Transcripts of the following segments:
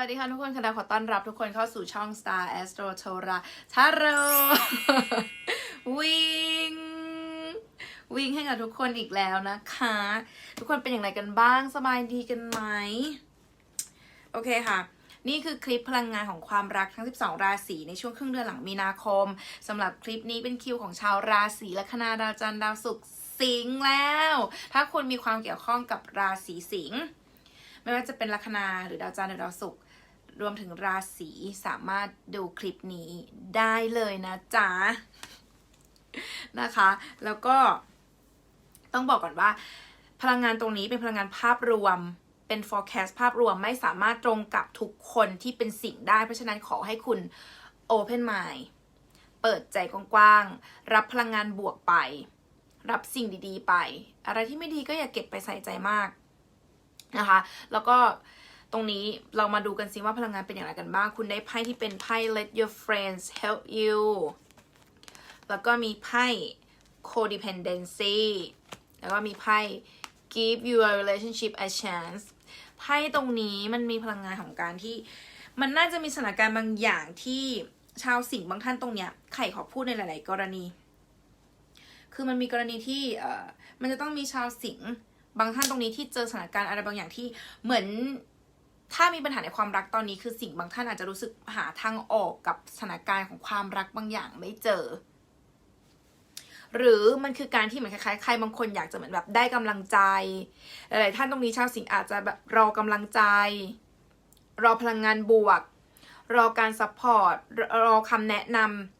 วัสดีค่ะทุกคนค่ะขอต้อนรับทุกคนเข้าสู่ช่อง Star Astro t o r a t a r o วิ่งวิ่งให้กับทุกคนอีกแล้วนะคะ ทุกคนเป็นอย่างไรกันบ้างสบายดีกันไหม โอเคค่ะนี่คือคลิปพลังงานของความรักทั้ง 12 ราศีในช่วงครึ่งเดือนหลังมีนาคมสำหรับคลิปนี้เป็นคิวของชาวราศีลัคนาดาวจันทร์ดาวศุกร์สิงห์แล้ว ถ้าคุณมีความเกี่ยวข้องกับราศีสิงห์ไม่ว่าจะเป็นลัคนาหรือดาวจันทร์หรือดาวศุกร์ รวมถึงราศีสามารถดูคลิปนี้ได้เลยนะจ๊ะนะคะ แล้วก็ต้องบอกก่อนว่า พลังงานตรงนี้เป็นพลังงานภาพรวมเป็น forecast ภาพรวมไม่สามารถตรงกับทุกคนที่เป็นสิ่งได้ เพราะฉะนั้นขอให้คุณ open mind เปิดใจกว้างๆ รับพลังงานบวกไป รับสิ่งดีๆไป อะไรที่ไม่ดีก็อย่าเก็บไปใส่ใจมากนะคะ แล้วก็ ตรงนี้เรามาดูกันซิว่าพลังงานเป็นอย่างไรกันบ้าง คุณได้ไพ่ที่เป็นไพ่ let your friends help you แล้วก็มีไพ่ codependency แล้วก็มีไพ่ give your relationship a chance ไพ่ตรงนี้มันมีพลังงานของการที่ มันน่าจะมีสถานการณ์บางอย่างที่ชาวสิงห์บางท่านตรงเนี้ยไข่ขอพูดในหลาย ๆ กรณี คือมันมีกรณีที่เอ่อมันจะต้องมีชาวสิงห์บางท่านตรงนี้ที่เจอสถานการณ์อะไรบางอย่างที่เหมือน ถ้ามีปัญหาในความรักตอนนี้คือสิ่งบางท่านอาจจะรู้สึกหาทางออกกับสถานการณ์ของความรักบางอย่างไม่เจอ หรือมันคือการที่เหมือนคล้ายๆใครบางคนอยากจะเหมือนแบบได้กำลังใจหลายๆท่านตรงนี้ชาวสิงห์อาจจะแบบรอกำลังใจ รอพลังงานบวก รอการซัพพอร์ตรอคำแนะนำ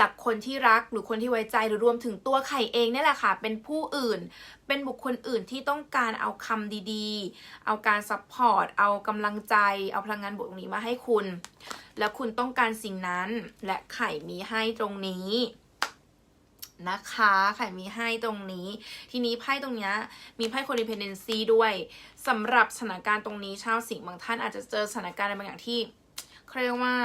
จากคนที่รักหรือคนที่ไว้ใจหรือรวมถึงตัวไข่เองนี่แหละค่ะ เป็นผู้อื่น เป็นบุคคลอื่นที่ต้องการเอาคำดีๆ เอาการซัพพอร์ต เอากำลังใจ เอาพลังงานบวกตรงนี้มาให้คุณ แล้วคุณต้องการสิ่งนั้น และไข่มีให้ตรงนี้นะคะไข่มีให้ตรงนี้ ทีนี้ไพ่ตรงนี้มีไพ่ codependency ด้วยสำหรับสถานการณ์ตรงนี้ชาวสิงห์บางท่านอาจจะเจอสถานการณ์อะไรบางอย่างที่เขาเรียกว่า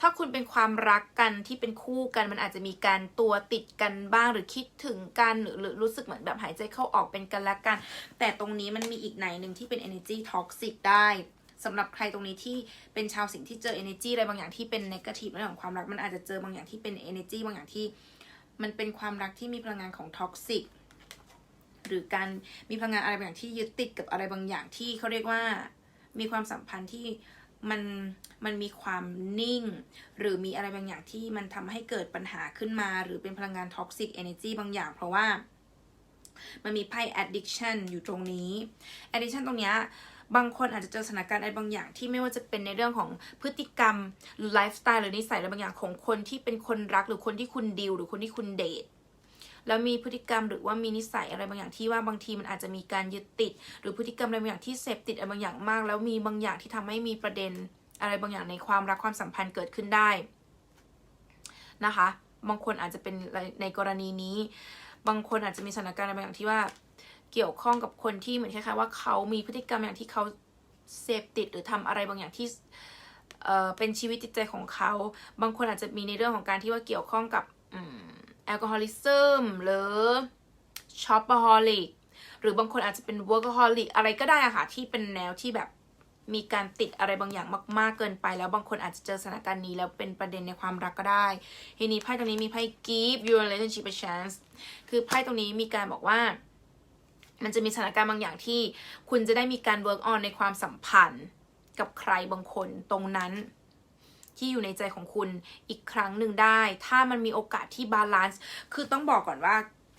ถ้าคุณเป็นความรักกันที่เป็นคู่กันมันอาจจะมีการตัวติดกันบ้างหรือคิดถึงกันหรือรู้สึกเหมือนแบบหายใจเข้าออกเป็นกันและกัน แต่ตรงนี้มันมีอีกไหนหนึ่งที่เป็น energy toxic ได้สำหรับใครตรงนี้ที่เป็นชาวสิงที่เจอ energy อะไรบางอย่างที่เป็น negative เรื่องของความรัก มันอาจจะเจอบางอย่างที่เป็น energy บางอย่างที่ มันเป็นความรักที่มีพลังงานของท็อกซิกหรือการมีพลังงานอะไรบางอย่างที่ยึดติดกับอะไรบางอย่างที่เขาเรียกว่ามีความสัมพันธ์ที่ มันมันมีความนิ่ง หรือมีอะไรบางอย่างที่มันทำให้เกิดปัญหาขึ้นมา หรือเป็นพลังงานท็อกซิกเอเนจีบางอย่าง เพราะว่ามันมีไพ่ addiction อยู่ตรงนี้ addiction ตรงเนี้ยบางคนอาจจะเจอสถานการณ์อะไรบางอย่างที่ไม่ว่าจะเป็นในเรื่องของพฤติกรรม หรือไลฟ์สไตล์หรือนิสัยอะไรบางอย่างของคนที่เป็นคนรักหรือคนที่คุณดีลหรือคนที่คุณเดท แล้วมีพฤติกรรมหรือว่ามีนิสัยอะไรบางอย่างที่ว่าบางทีมันอาจจะมีการยึดติด หรือพฤติกรรมอะไรบางอย่างที่เสพติดอะไรบางอย่างมาก แล้วมีบางอย่างที่ทำให้มีประเด็นอะไรบางอย่างในความรักความสัมพันธ์เกิดขึ้นได้นะคะบางคนอาจจะเป็นในกรณีนี้ บางคนอาจจะมีสถานการณ์อะไรบางอย่างที่ว่าเกี่ยวข้องกับคนที่เหมือนคล้ายๆว่าเขามีพฤติกรรมอย่างที่เขาเสพติดหรือทำอะไรบางอย่างที่เอ่อเป็นชีวิตจิตใจของเขา บางคนอาจจะมีในเรื่องของการที่ว่าเกี่ยวข้องกับ แอลกอฮอลิซึมหรือช็อปเปอร์ฮอลิกหรือบางคนอาจจะเป็นเวิร์กฮอลิกอะไรก็ได้อะค่ะ ที่เป็นแนวที่แบบมีการติดอะไรบางอย่างมากๆเกินไป แล้วบางคนอาจจะเจอสถานการณ์นี้แล้วเป็นประเด็นในความรักก็ได้ทีนี้ไพ่ตรงนี้มีไพ่ give your relationship a chance คือไพ่ตรงนี้มีการบอกว่า มันจะมีสถานการณ์บางอย่างที่ คุณจะได้มีการ work on ในความสัมพันธ์กับใครบางคนตรงนั้น ที่อยู่ในใจของคุณอีกครั้งหนึ่งได้ ถ้ามันมีโอกาสที่บาลานซ์คือต้องบอกก่อนว่า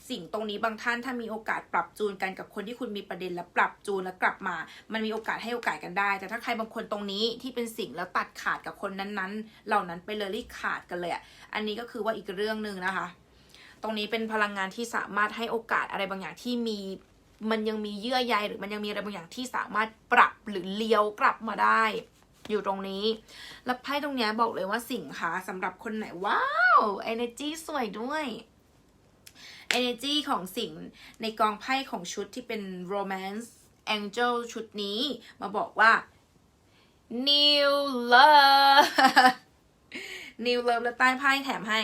สิ่งตรงนี้บางท่านถ้ามีโอกาสปรับจูนกันกับคนที่คุณมีประเด็นแล้วปรับจูนแล้วกลับมา มันมีโอกาสให้โอกาสกันได้ แต่ถ้าใครบางคนตรงนี้ที่เป็นสิ่งแล้วตัดขาดกับคนนั้นๆ เหล่านั้นไปเลยรีขาดกันเลยอะอันนี้ก็คือว่าอีกเรื่องหนึ่งนะคะ ตรงนี้เป็นพลังงานที่สามารถให้โอกาสอะไรบางอย่างที่มีมันยังมีเยื่อใยหรือมันยังมีอะไรบางอย่างที่สามารถปรับหรือเลี้ยวกลับมาได้ อยู่ตรงนี้ แล้วไพ่ตรงนี้บอกเลยว่าสิงค่ะสำหรับคนไหน ว้าว energy สวยด้วย energy ของสิงในกองไพ่ของชุดที่เป็น romance angel ชุดนี้มาบอกว่า new love new love แล้วใต้ไพ่แถมให้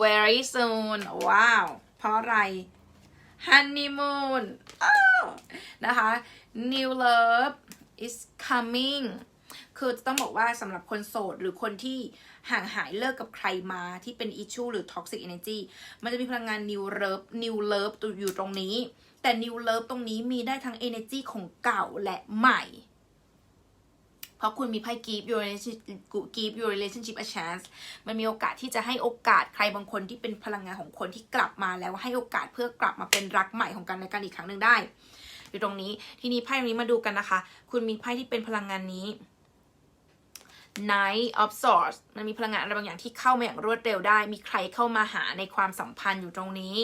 very soon ว้าว เพราะอะไร honeymoon นะคะ new love is coming คือจะต้องบอกว่าสำหรับคนโสด หรือคนที่ห่างหายเลิกกับใครมาที่เป็นอิชชูหรือ toxic energy มันจะมีพลังงาน new love new love ตัวอยู่ตรงนี้ แต่ new love ตรงนี้มีได้ทั้ง energy ของเก่าและใหม่ เพราะคุณมีไพ่ give your relationship give your relationship a chance มันมีโอกาสที่จะให้โอกาสใครบางคนที่เป็นพลังงานของคนที่กลับมาแล้วให้โอกาสเพื่อกลับมาเป็นรักใหม่ของกันและกันอีกครั้งหนึ่งได้อยู่ตรงนี้ ทีนี้ไพ่ตรงนี้มาดูกันนะคะ คุณมีไพ่ที่เป็นพลังงานนี้ Knight of Swords มันมีพลังงานอะไรบางอย่างที่เข้ามาอย่างรวดเร็วได้ มีใครเข้ามาหาในความสัมพันธ์อยู่ตรงนี้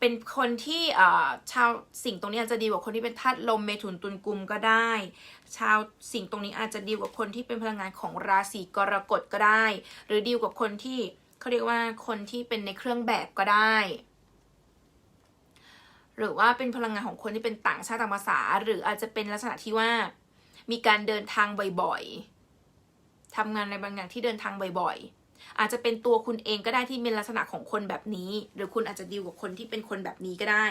เป็นคนที่เอ่อชาวสิ่งตรงนี้อาจจะดีกว่าคนที่เป็นธาตุลมเมถุนตุลกุมก็ได้ ชาวสิ่งตรงนี้อาจจะดีกว่าคนที่เป็นพลังงานของราศีกรกฎก็ได้ หรือดีกว่าคนที่เขาเรียกว่าคนที่เป็นในเครื่องแบบก็ได้หรือว่าเป็นพลังงานของคนที่เป็นต่างชาติต่างภาษา หรืออาจจะเป็นลักษณะที่ว่า มีการเดินทางบ่อยๆทำงานอะไรบางอย่างที่เดินทางบ่อยๆ อาจจะเป็นตัวคุณเองก็ได้ที่มีลักษณะของคนแบบนี้ หรือคุณอาจจะดีลกับคนที่เป็นคนแบบนี้ก็ได้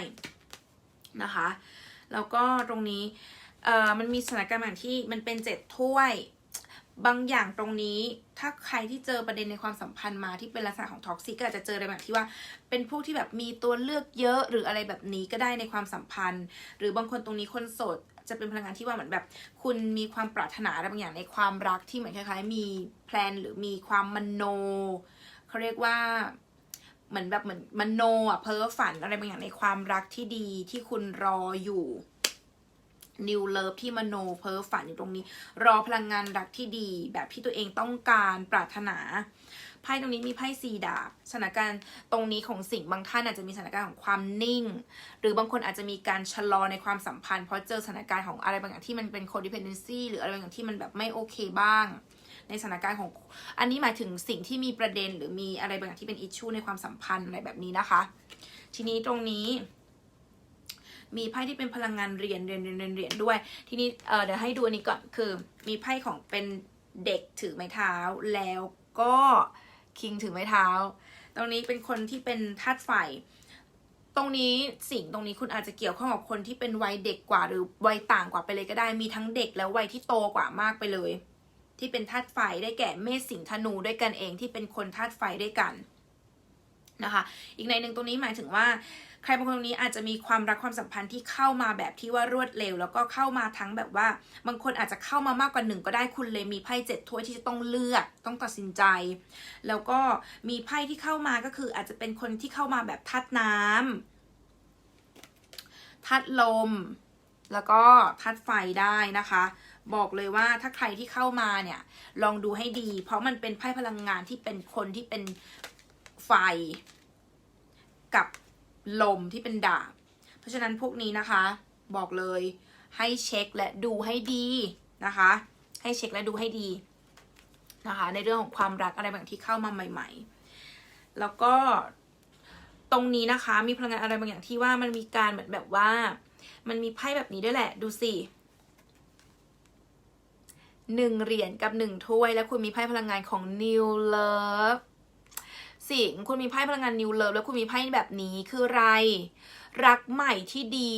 นะคะ แล้วก็ตรงนี้เอ่อมันมีสถานการณ์ที่มันเป็นเจ็ดถ้วย บางอย่างตรงนี้ถ้าใครที่เจอประเด็นในความสัมพันธ์มาที่เป็นลักษณะของท็อกซิกก็อาจจะเจออะไรแบบที่ว่า เป็นพวกที่แบบมีตัวเลือกเยอะหรืออะไรแบบนี้ก็ได้ในความสัมพันธ์ หรือบางคนตรงนี้คนโสด จะเป็นพลังงานที่ว่าเหมือนแบบ คุณมีความปรารถนาอะไรบางอย่างในความรักที่เหมือนคล้ายๆ มีแพลนหรือมีความมโนเขาเรียกว่าเหมือนแบบเหมือนมโนอะเพ้อฝันอะไรบางอย่างในความรักที่ดีที่คุณรออยู่ นิวเลิฟที่มโนเพ้อฝันอยู่ตรงนี้ รอพลังงานรักที่ดี แบบที่ตัวเองต้องการปรารถนาไพ่ตรงนี้มีไพ่สีดาบสถานการณ์ตรงนี้ของสิ่งบางท่านอาจจะมีสถานการณ์ของความนิ่ง หรือบางคนอาจจะมีการชะลอในความสัมพันธ์ เพราะเจอสถานการณ์ของอะไรบางอย่างที่มันเป็น codependency หรืออะไรบางอย่างที่มันแบบไม่โอเคบ้าง ในสถานการณ์ของอันนี้หมายถึงสิ่งที่มีประเด็นหรือมีอะไรบางอย่างที่เป็นอิชชูในความสัมพันธ์อะไรแบบนี้นะคะ ทีนี้ตรงนี้ มีไพ่ที่เป็นพลังงานเหรียญเหรียญเหรียญเหรียญด้วย ทีนี้เดี๋ยวให้ดูอันนี้ก่อนคือ มีไพ่ของเป็นเด็กถือไม้เท้า แล้วก็คิงถือไม้เท้า ตรงนี้เป็นคนที่เป็นธาตุไฟตรงนี้สิ่งตรงนี้คุณอาจจะเกี่ยวข้องกับคนที่เป็นวัยเด็กกว่าหรือวัยต่างกว่าไปเลยก็ได้มีทั้งเด็กแล้ววัยที่โตกว่ามากไปเลย ที่เป็นธาตุไฟได้แก่เมษสิงธนูด้วยกันเองที่เป็นคนธาตุไฟด้วยกันนะคะ อีกในหนึ่งตรงนี้หมายถึงว่า ใครบางคนตรงนี้อาจจะมีความรักความสัมพันธ์ที่เข้ามาแบบที่ว่ารวดเร็ว แล้วก็เข้ามาทั้งแบบว่า บางคนอาจจะเข้ามามากกว่าหนึ่งก็ได้คุณเลยมีไพ่เจ็ดถ้วยที่จะต้องเลือกต้องตัดสินใจ แล้วก็มีไพ่ที่เข้ามาก็คืออาจจะเป็นคนที่เข้ามาแบบทัดน้ำทัดลม แล้วก็ทัดไฟได้นะคะบอกเลยว่าถ้าใครที่เข้ามาเนี่ย ลองดูให้ดี เพราะมันเป็นไพ่พลังงานที่เป็นคนที่เป็นไฟ กับ ลมที่เป็นดาบ เพราะฉะนั้นพวกนี้นะคะ บอกเลยให้เช็คและดูให้ดีนะคะ ให้เช็คและดูให้ดีนะคะ ในเรื่องของความรักอะไรบางที่เข้ามาใหม่ ๆ แล้วก็ตรงนี้นะคะมีพลังงานอะไรบางอย่างที่ว่ามันมีการเหมือนแบบว่า มันมีไพ่แบบนี้ด้วยแหละ ดูสิหนึ่งเหรียญกับหนึ่งถ้วย แล้วคุณมีไพ่พลังงานของ New Love สิงคุณมีไพ่พลังงาน New Love แล้วคุณมีไพ่แบบนี้คืออะไร รักใหม่ที่ดี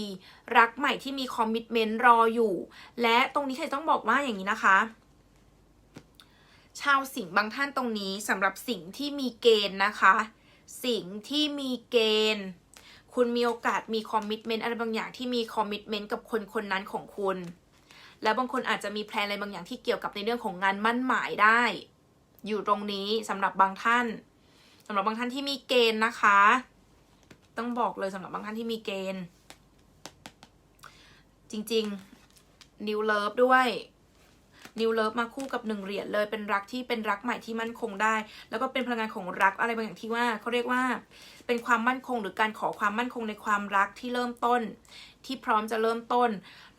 รักใหม่ที่มีคอมมิชเมนต์รออยู่ และตรงนี้ใครต้องบอกว่าอย่างนี้นะคะชาวสิงห์บางท่านตรงนี้สำหรับสิงห์ที่มีเกณฑ์นะคะ สิงห์ที่มีเกณฑ์ คุณมีโอกาสมีคอมมิชเมนต์อะไรบางอย่างที่มีคอมมิชเมนต์กับคนคนนั้นของคุณ แล้วบางคนอาจจะมีแพลนอะไรบางอย่างที่เกี่ยวกับในเรื่องของงานมั่นหมายได้ อยู่ตรงนี้สำหรับบางท่าน สำหรับบางท่านที่มีเกณฑ์นะคะ ต้องบอกเลยสำหรับบางท่านที่มีเกณฑ์ จริงๆ New Love ด้วย New Love มาคู่กับหนึ่งเหรียญเลยเป็นรักที่เป็นรักใหม่ที่มั่นคงได้ แล้วก็เป็นพลังงานของรักอะไรบางอย่างที่ว่าเขาเรียกว่า เป็นความมั่นคงหรือการขอความมั่นคงในความรักที่เริ่มต้น ที่พร้อมจะเริ่มต้น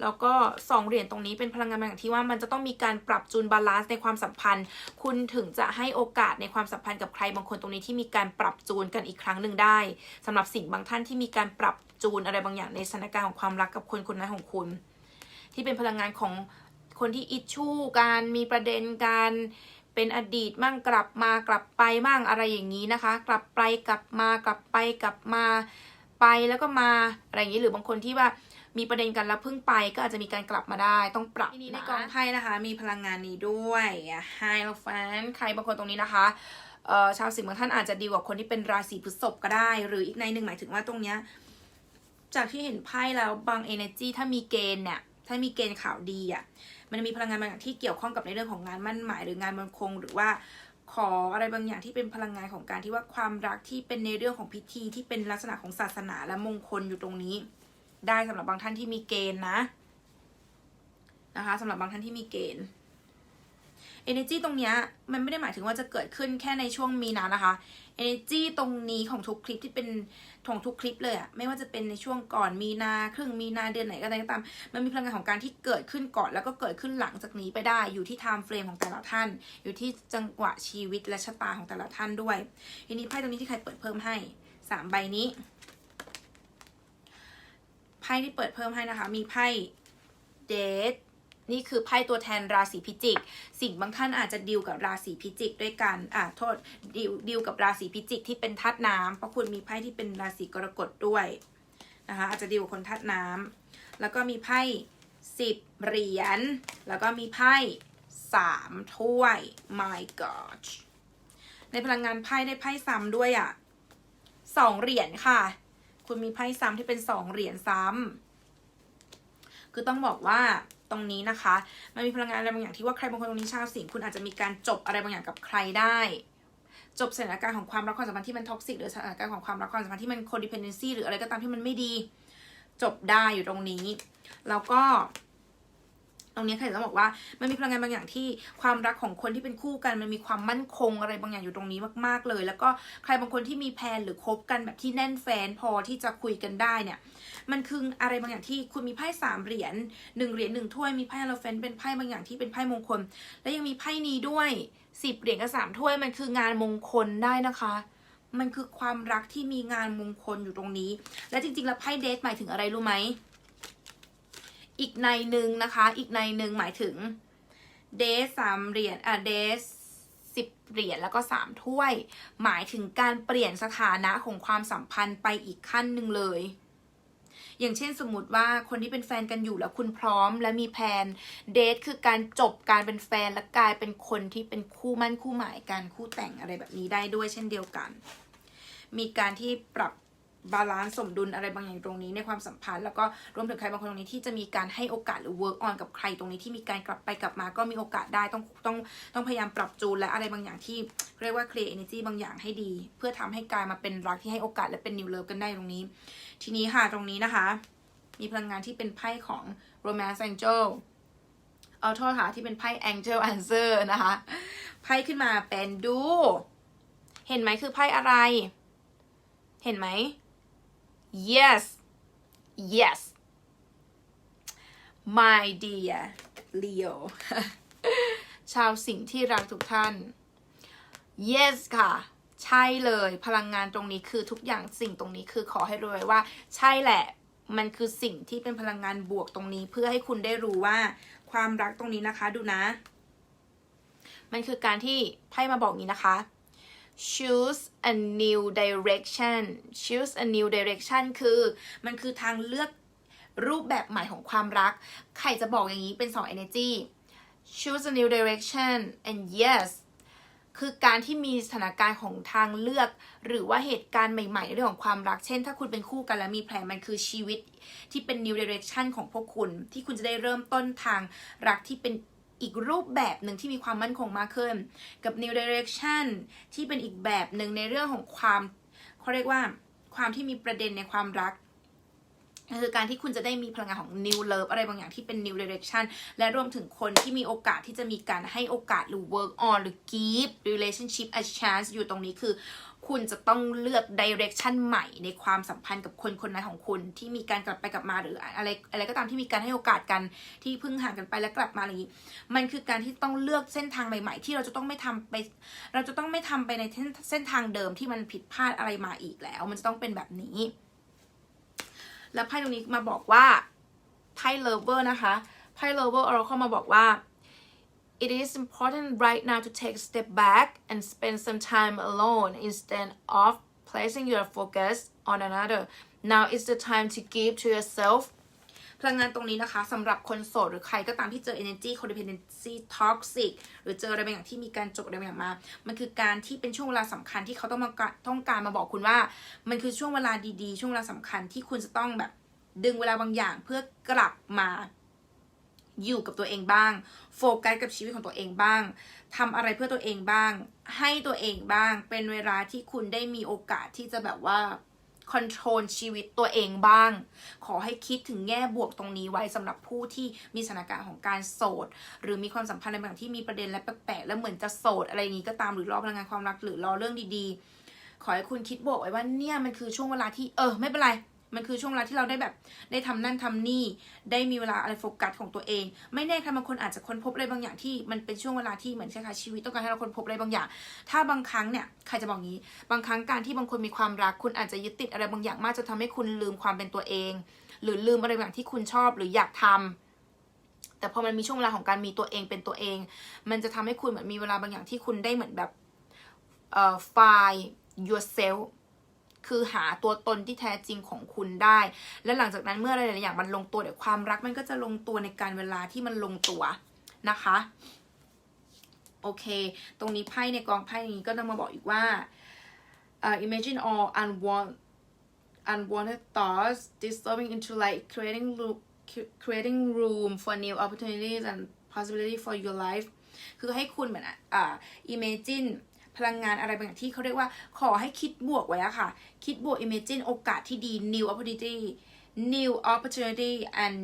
แล้วก็สองเหรียญตรงนี้เป็นพลังงานบางอย่างที่ว่ามันจะต้องมีการปรับจูนบาลานซ์ในความสัมพันธ์ คุณถึงจะให้โอกาสในความสัมพันธ์กับใครบางคนตรงนี้ที่มีการปรับจูนกันอีกครั้งหนึ่งได้สำหรับสิ่งบางท่านที่มีการปรับจูนอะไรบางอย่างในสถานการณ์ของความรักกับคนคนนั้นของคุณ ที่เป็นพลังงานของคนที่อิชชูการมีประเด็นการเป็นอดีตมั่งกลับมากลับไปมั่งอะไรอย่างนี้นะคะ กลับไปกลับมากลับไปกลับมา ไปแล้วก็มาอะไรอย่างนี้หรือบางคนที่ว่ามีประเด็นกันแล้วเพิ่งไปก็อาจจะมีการกลับมาได้ต้องปรับทีนี้ในกองไพ่นะคะ มีพลังงานนี้ด้วยไฮโลแฟนใครบางคนตรงนี้นะคะเอ่อชาวสิงห์บางท่านอาจจะดีกว่าคนที่เป็นราศีพฤษภก็ได้ หรืออีกในหนึ่งหมายถึงว่าตรงเนี้ยจากที่เห็นไพ่แล้วบาง energy ถ้ามีเกณฑ์เนี่ยถ้ามีเกณฑ์ข่าวดีอะมันมีพลังงานบางอย่างที่เกี่ยวข้องกับในเรื่องของงานมั่นหมายหรืองานมั่นคง หรือว่า ขออะไรบางอย่างที่เป็นพลังงานของการที่ว่าความรักที่เป็นในเรื่องของพิธีที่เป็นลักษณะของศาสนาและมงคลอยู่ตรงนี้ ได้สำหรับบางท่านที่มีเกณฑ์นะนะคะสำหรับบางท่านที่มีเกณฑ์ energy ตรงเนี้ยมันไม่ได้หมายถึงว่าจะเกิดขึ้นแค่ในช่วงมีนานะคะ energy ตรงนี้ของทุกคลิปที่เป็นของทุกคลิปเลยอะไม่ว่าจะเป็นในช่วงก่อนมีนาครึ่งมีนาเดือนไหนก็ได้ตาม มันมีพลังงานของการที่เกิดขึ้นก่อนแล้วก็เกิดขึ้นหลังจากนี้ไปได้อยู่ที่ time frame ของแต่ละท่าน อยู่ที่จังหวะชีวิตและชะตาของแต่ละท่านด้วยทีนี้ไพ่ตรงนี้ที่ใครเปิดเพิ่มให้สามใบนี้ไพ่ที่เปิดเพิ่มให้นะคะ มีไพ่เดท นี่คือไพ่ตัวแทนราศีพิจิก สิ่งบางท่านอาจจะดิวกับราศีพิจิกด้วยกันอ่าโทษดิวดิวกับราศีพิจิกที่เป็นธาตุน้ำเพราะคุณมีไพ่ที่เป็นราศีกรกฎด้วยนะคะอาจจะดิวกับคนธาตุน้ำแล้วก็มีไพ่สิบเหรียญแล้วก็มีไพ่สามถ้วย my god ในพลังงานไพ่ได้ไพ่ซ้ำด้วยอะสองเหรียญค่ะ คุณมีไพ่ซ้ำที่เป็นสองเหรียญซ้ำคือต้องบอกว่า ตรงนี้นะคะ มันมีพลังงานอะไรบางอย่างที่ว่าใครบางคนตรงนี้ชาวสิงคุณอาจจะมีการจบอะไรบางอย่างกับใครได้ จบสถานการณ์ของความรักความสัมพันธ์ที่มันท็อกซิกหรือสถานการณ์ของความรักความสัมพันธ์ที่มันโคดิเพนเอนซีหรืออะไรก็ตามที่มันไม่ดี จบได้อยู่ตรงนี้ แล้วก็ ตรงนี้ใครจะต้องบอกว่ามันมีพลังงานบางอย่างที่ความรักของคนที่เป็นคู่กันมันมีความมั่นคงอะไรบางอย่างอยู่ตรงนี้มากๆเลย แล้วก็ใครบางคนที่มีแพนหรือคบกันแบบที่แน่นแฟนพอที่จะคุยกันได้เนี่ย มันคืออะไรบางอย่างที่คุณมีไพ่สามเหรียญหนึ่งเหรียญหนึ่งถ้วยมีไพ่เราเฟนเป็นไพ่บางอย่างที่เป็นไพ่มงคล และยังมีไพ่นี้ด้วยสิบเหรียญกับสามถ้วยมันคืองานมงคลได้นะคะมันคือความรักที่มีงานมงคลอยู่ตรงนี้ และจริงๆ แล้วไพ่เดทหมายถึงอะไรรู้ไหม อีกในหนึ่งนะคะ อีกในหนึ่งหมายถึงเดทสามเหรียญอะเดทสิบเหรียญแล้วก็สามถ้วย หมายถึงการเปลี่ยนสถานะของความสัมพันธ์ไปอีกขั้นหนึ่งเลย อย่างเช่นสมมติว่าคนที่เป็นแฟนกันอยู่แล้วคุณพร้อมและมีแพลนเดทคือการจบการเป็นแฟนและกลายเป็นคนที่เป็นคู่มั่นคู่หมายกันคู่แต่งอะไรแบบนี้ได้ด้วยเช่นเดียวกัน มีการที่ปรับ บาลานซ์สมดุลอะไรบางอย่างตรงนี้ในความสัมพันธ์ แล้วก็รวมถึงใครบางคนตรงนี้ที่จะมีการให้โอกาสหรือ work on กับใครตรงนี้ที่มีการกลับไปกลับมาก็มีโอกาสได้ต้องต้องต้องพยายามปรับจูนและอะไรบางอย่างที่เรียกว่า create energy บางอย่างให้ดี เพื่อทำให้กลายมาเป็นรักที่ให้โอกาสและเป็น new love กันได้ตรงนี้ ทีนี้ค่ะตรงนี้นะคะ มีพลังงานที่เป็นไพ่ของ romance angel เอาโทษค่ะที่เป็นไพ่ angel answer นะคะไพ่ขึ้นมาเป็นดู เห็นไหมคือไพ่อะไร เห็นไหม yes yes my dear Leo ชาวสิ่งที่รักทุกท่าน yes ค่ะ ใช่เลย พลังงานตรงนี้คือทุกอย่างสิ่งตรงนี้คือขอให้รู้ไว้ว่า ใช่แหละ มันคือสิ่งที่เป็นพลังงานบวกตรงนี้ เพื่อให้คุณได้รู้ว่าความรักตรงนี้นะคะ ดูนะ มันคือการที่ไพ่มาบอกนี้นะคะ choose a new direction choose a new direction คือมันคือทางเลือกรูปแบบใหม่ของความรัก ใครจะบอกอย่างนี้เป็นสอง energy choose a new direction and yes คือการที่มีสถานการณ์ของทางเลือก หรือว่าเหตุการณ์ใหม่ๆในเรื่องของความรัก เช่น ถ้าคุณเป็นคู่กันแล้วมีแผนมันคือชีวิตที่เป็น new direction ของพวกคุณ ที่คุณจะได้เริ่มต้นทางรักที่เป็น อีกรูปแบบหนึ่งที่มีความมั่นคงมากขึ้น กับ new direction ที่เป็นอีกแบบหนึ่งในเรื่องของความเขาเรียกว่าความที่มีประเด็นในความรักคือการที่คุณจะได้มีพลังงานของ new love อะไรบางอย่างที่เป็น new direction และรวมถึงคนที่มีโอกาสที่จะมีการให้โอกาสหรือ work on หรือ give relationship a chance อยู่ตรงนี้คือ คุณจะต้องเลือก direction ใหม่ในความสัมพันธ์กับคนคนนั้นของคุณ ที่มีการกลับไปกลับมาหรืออะไรอะไรก็ตามที่มีการให้โอกาสกันที่เพิ่งห่างกันไปแล้วกลับมาอะไรอย่างนี้ มันคือการที่ต้องเลือกเส้นทางใหม่ ๆ ที่เราจะต้องไม่ทำไป เราจะต้องไม่ทำไปในเส้นเส้นทางเดิมที่มันผิดพลาดอะไรมาอีกแล้ว มันจะต้องเป็นแบบนี้ แล้วไพ่ตรงนี้มาบอกว่าไพ่ lover นะคะไพ่ lover oracle มาบอกว่า it is important right now to take a step back and spend some time alone instead of placing your focus on another now is the time to give to yourself พลังงานตรงนี้นะคะสำหรับคนโสดหรือใครก็ตามที่เจอ energy codependency toxic หรือเจออะไรบางอย่างที่มีการจกอะไรบางอย่างมา มันคือการที่เป็นช่วงเวลาสำคัญที่เขาต้องมาต้องการมาบอกคุณว่า มันคือช่วงเวลาดีๆ ช่วงเวลาสำคัญที่คุณจะต้องแบบดึงเวลาบางอย่างเพื่อกลับมา อยู่กับตัวเองบ้าง โฟกัสกับชีวิตของตัวเองบ้างทำอะไรเพื่อตัวเองบ้าง ให้ตัวเองบ้าง เป็นเวลาที่คุณได้มีโอกาสที่จะแบบว่าคอนโทรลชีวิตตัวเองบ้าง ขอให้คิดถึงแง่บวกตรงนี้ไว้สำหรับผู้ที่มีสถานการณ์ของการโสด หรือมีความสัมพันธ์ในบางที่มีประเด็นและแปลกๆแล้วเหมือนจะโสดอะไรอย่างนี้ก็ตามหรือรอพลังงานความรักหรือรอเรื่องดีๆ ขอให้คุณคิดบวกไว้ว่าเนี่ยมันคือช่วงเวลาที่เออไม่เป็นไร มันคือช่วงเวลาที่เราได้แบบได้ทำนั่นทำนี่ ได้มีเวลาอะไรโฟกัสของตัวเอง ไม่แน่ค่ะบางคนอาจจะค้นพบอะไรบางอย่างที่มันเป็นช่วงเวลาที่เหมือนคล้ายๆชีวิตต้องการให้เราค้นพบอะไรบางอย่าง ถ้าบางครั้งเนี่ยใครจะบอกงี้ บางครั้งการที่บางคนมีความรัก คุณอาจจะยึดติดอะไรบางอย่างมากจนทำให้คุณลืมความเป็นตัวเอง หรือลืมอะไรบางอย่างที่คุณชอบหรืออยากทำแต่พอมันมีช่วงเวลาของการมีตัวเองเป็นตัวเอง มันจะทำให้คุณเหมือนมีเวลาบางอย่างที่คุณได้เหมือนแบบเอ่อ find yourself คือหาตัวตนที่แท้จริงของคุณได้ และหลังจากนั้นเมื่ออะไรหลายอย่างมันลงตัวเดี๋ยวความรักมันก็จะลงตัวในการเวลาที่มันลงตัวนะคะ โอเค ตรงนี้ไพ่ในกองไพ่นี้ก็ต้องมาบอกอีกว่าเอ่อ imagine all unwanted unwanted thoughts disturbing into like creating room creating room for new opportunities and possibility for your life คือให้คุณเหมือนอ่า imagine พลังงานอะไรบางอย่างที่เขาเรียกว่าขอให้คิดบวกไว้อะค่ะ คิดบวก imagine โอกาสที่ดี new opportunity new opportunity and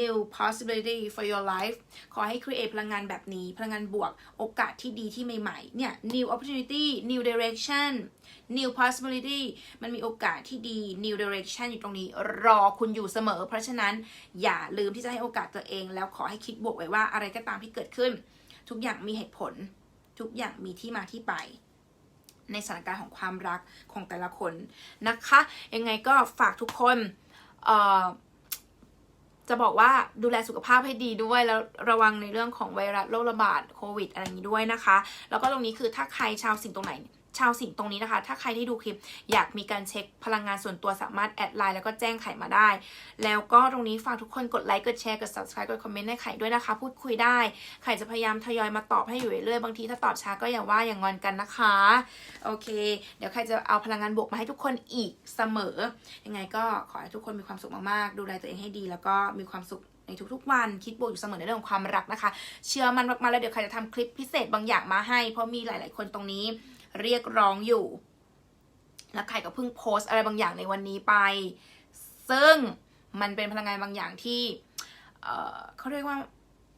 new possibility for your life ขอให้ create พลังงานแบบนี้ พลังงานบวก โอกาสที่ดีที่ใหม่ๆ เนี่ย new opportunity new direction new possibility มันมีโอกาสที่ดี new direction อยู่ตรงนี้ รอคุณอยู่เสมอ เพราะฉะนั้นอย่าลืมที่จะให้โอกาสตัวเอง แล้วขอให้คิดบวกไว้ว่าอะไรก็ตามที่เกิดขึ้น ทุกอย่างมีเหตุผล ทุกอย่างมีที่มาที่ไป ในสถานการณ์ของความรักของแต่ละคนนะคะ ยังไงก็ฝากทุกคนจะบอกว่าดูแลสุขภาพให้ดีด้วย แล้วระวังในเรื่องของไวรัสโรคระบาดโควิดอะไรอย่างนี้ด้วยนะคะ แล้วก็ตรงนี้คือถ้าใครชาวสิ่งตรงไหน ชาวสิ่งตรงนี้นะคะ ถ้าใครที่ดูคลิปอยากมีการเช็คพลังงานส่วนตัวสามารถแอดไลน์แล้วก็แจ้งไขมาได้ แล้วก็ตรงนี้ฝากทุกคนกดไลค์กดแชร์กด subscribe กดคอมเมนต์ให้ไข่ด้วยนะคะ พูดคุยได้ไข่จะพยายามทยอยมาตอบให้อยู่เรื่อยๆบางทีถ้าตอบช้าก็อย่าว่าอย่างงอนกันนะคะโอเค เดี๋ยวใครจะเอาพลังงานบวกมาให้ทุกคนอีกเสมอ ยังไงก็ขอให้ทุกคนมีความสุขมากๆ ดูแลตัวเองให้ดี แล้วก็มีความสุขในทุกๆ วันคิดบวกอยู่เสมอในเรื่องของความรักนะคะ เชื่อมันมากๆแล้วเดี๋ยวใครจะทำคลิปพิเศษบางอย่างมาให้ เพราะมีหลาย ๆ คนตรงนี้ เรียกร้องอยู่ แล้วใครก็เพิ่งโพสต์อะไรบางอย่างในวันนี้ไป ซึ่งมันเป็นพลังงานบางอย่างที่เเขาเรียกว่า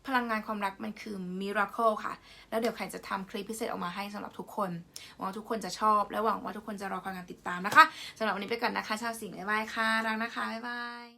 พลังงานความรักมันคือมิราเคิลค่ะ แล้วเดี๋ยวใครจะทำคลิปพิเศษออกมาให้สำหรับทุกคนหวังว่าทุกคนจะชอบ และหวังว่าทุกคนจะรอคอยการติดตามนะคะสำหรับวันนี้ไปก่อนนะคะ ชาวสิงห์บ๊ายบายค่ะ รักนะคะ บ๊ายบาย